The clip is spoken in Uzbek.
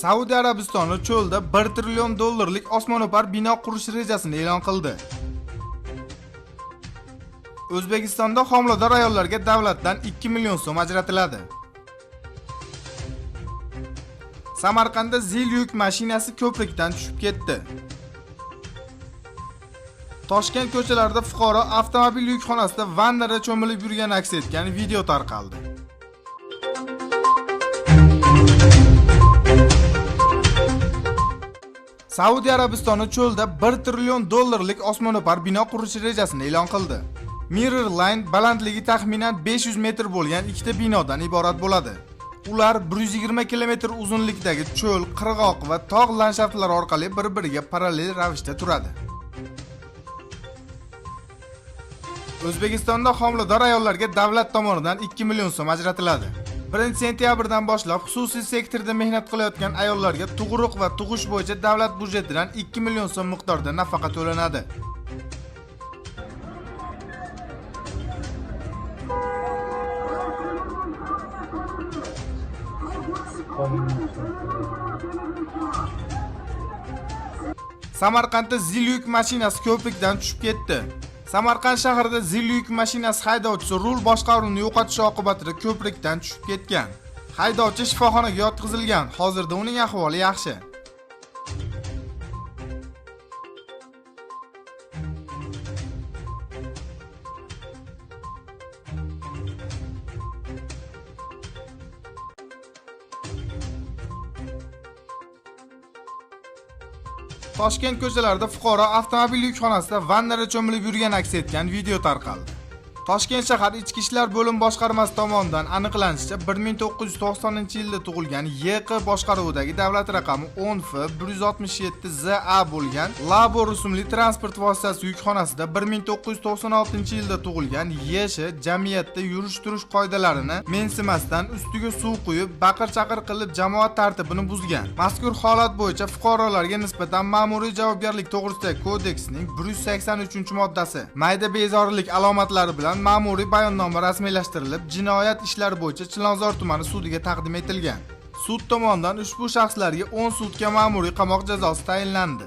Saudiya Arabistoni cho'lda 1 trillion dollarlik osmono'par bino qurish rejasini e'lon qildi. O'zbekistonda homilador ayollarga davlatdan 2 million so'm ajratiladi. Samarqandda zil yuk mashinasi ko'prikdan tushib ketdi. Toshkent ko'chalarida fuqaro avtomobil yukxonasida vannada cho'milib yurgani aks etgan video tarqaldi. Saudiya Arabistoni cho'lda 1 trillion dollarlik osmono'par bino qurish rejasini e'lon qildi. Mirror Line balandligi taxminan 500 metr bo'lgan ikkita binodan iborat bo'ladi. Ular 120 kilometr uzunlikdagi cho'l, qirg'oq va tog' landshaftlari orqali bir-biriga parallel ravishda turadi. O'zbekistonda homilador ayollarga davlat tomonidan 2 million so'm ajratiladi. 1 sentyabrdan boshlab xususiy sektorda mehnat qilayotgan ayollarga tug'uruq va tug'ish bo'yicha davlat budjetidan 2 million so'm miqdorida nafaqa to'lanadi. Samarqandda zil yuk mashinasi ko'prikdan tushib ketdi. Samarqand shahrida zil yuk mashinasi haydovchisi rul boshqaruvini yo'qotishi oqibatida ko'prikdan tushib ketgan. Haydovchi shifoxonaga yotqizilgan. Hozirda uning ahvoli yaxshi. Toshkent ko'chalarida fuqaro avtomobil yukxonasida vannada cho'milib yurgani aks etgan video tarqaldi. Toshkent shahar Ichki ishlar bo'lim boshqarmasi tomonidan aniqlanishicha 1990-yilda tug'ilgan YQ boshqaruvidagi davlat raqami 10F167ZA bo'lgan Labo rusumli transport vositasi yukxonasida 1996-yilda tug'ilgan yesh jamiyatda yurish-turish qoidalarini mensimasdan ustiga suv quyib, baqir-chaqir qilib jamoat tartibini buzgan. Mazkur holat bo'yicha fuqarolarga nisbatan ma'muriy javobgarlik to'g'risidagi kodeksning 183-moddasi mayda bezorilik alomatlari bilan ma'muriy bayonnoma rasmiylashtirilib, jinoyat ishlari bo'yicha Chilonzor tumani sudiga taqdim etilgan. Sud tomonidan ushbu shaxslarga 10 sutka ma'muriy qamoq jazosi tayinlandi.